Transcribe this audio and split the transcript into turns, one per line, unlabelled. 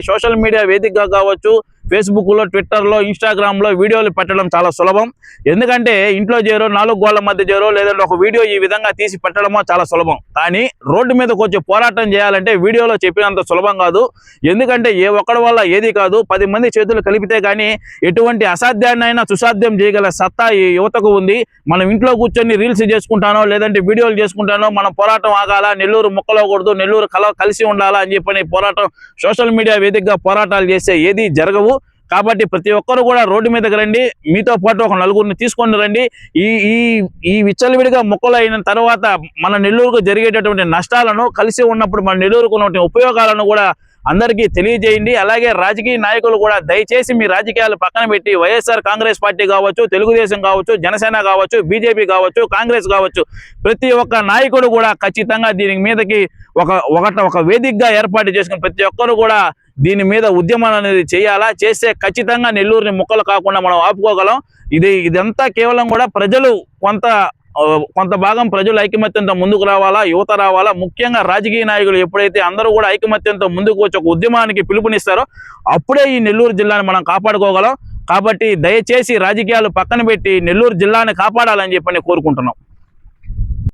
Social media వేదికగా కావచ్చు ఫేస్బుక్లో ట్విట్టర్లో ఇన్స్టాగ్రామ్లో వీడియోలు పెట్టడం చాలా సులభం. ఎందుకంటే ఇంట్లో చేరో నాలుగు గోళ్ళ మధ్య చేరో లేదంటే ఒక వీడియో ఈ విధంగా తీసి పెట్టడమో చాలా సులభం. కానీ రోడ్డు మీదకి వచ్చి పోరాటం చేయాలంటే వీడియోలో చెప్పినంత సులభం కాదు. ఎందుకంటే ఏ ఒక్కడి వల్ల ఏది కాదు. పది మంది చేతులు కలిపితే కానీ ఎటువంటి అసాధ్యాన్నైనా సుసాధ్యం చేయగల సత్తా ఈ యువతకు ఉంది. మనం ఇంట్లో కూర్చొని రీల్స్ చేసుకుంటానో లేదంటే వీడియోలు చేసుకుంటానో మనం పోరాటం ఆగాల నెల్లూరు ముక్కలకూడదు నెల్లూరు కల కలిసి ఉండాలా అని చెప్పని పోరాటం సోషల్ మీడియా వేదికగా పోరాటాలు చేస్తే ఏది జరగవు. కాబట్టి ప్రతి ఒక్కరు కూడా రోడ్డు మీదకి రండి. మీతో పాటు ఒక నలుగురిని తీసుకొని రండి. ఈ ఈ ఈ విచ్చలవిడిగా మొక్కలు అయిన తర్వాత మన నెల్లూరుకు జరిగేటటువంటి నష్టాలను కలిసి ఉన్నప్పుడు మన నెల్లూరుకు ఉన్నటువంటి ఉపయోగాలను కూడా అందరికీ తెలియజేయండి. అలాగే రాజకీయ నాయకులు కూడా దయచేసి మీ రాజకీయాలు పక్కన పెట్టి వైఎస్ఆర్ కాంగ్రెస్ పార్టీ కావచ్చు తెలుగుదేశం కావచ్చు జనసేన కావచ్చు బీజేపీ కావచ్చు కాంగ్రెస్ కావచ్చు ప్రతి ఒక్క నాయకుడు కూడా ఖచ్చితంగా దీని మీదకి ఒక ఒకట ఒక వేదికగా ఏర్పాటు చేసుకుని ప్రతి ఒక్కరు కూడా దీని మీద ఉద్యమం అనేది చేయాలా? చేస్తే ఖచ్చితంగా నెల్లూరుని ముక్కలు కాకుండా మనం ఆపుకోగలం. ఇది ఇదంతా కేవలం కూడా ప్రజలు కొంత కొంత భాగం ప్రజలు ఐకమత్యంతో ముందుకు రావాలా? యువత రావాలా? ముఖ్యంగా రాజకీయ నాయకులు ఎప్పుడైతే అందరూ కూడా ఐకమత్యంతో ముందుకు వచ్చి ఒక ఉద్యమానికి పిలుపునిస్తారో అప్పుడే ఈ నెల్లూరు జిల్లాని మనం కాపాడుకోగలం. కాబట్టి దయచేసి రాజకీయాలు పక్కన పెట్టి నెల్లూరు జిల్లాని కాపాడాలని చెప్పని కోరుకుంటున్నాం.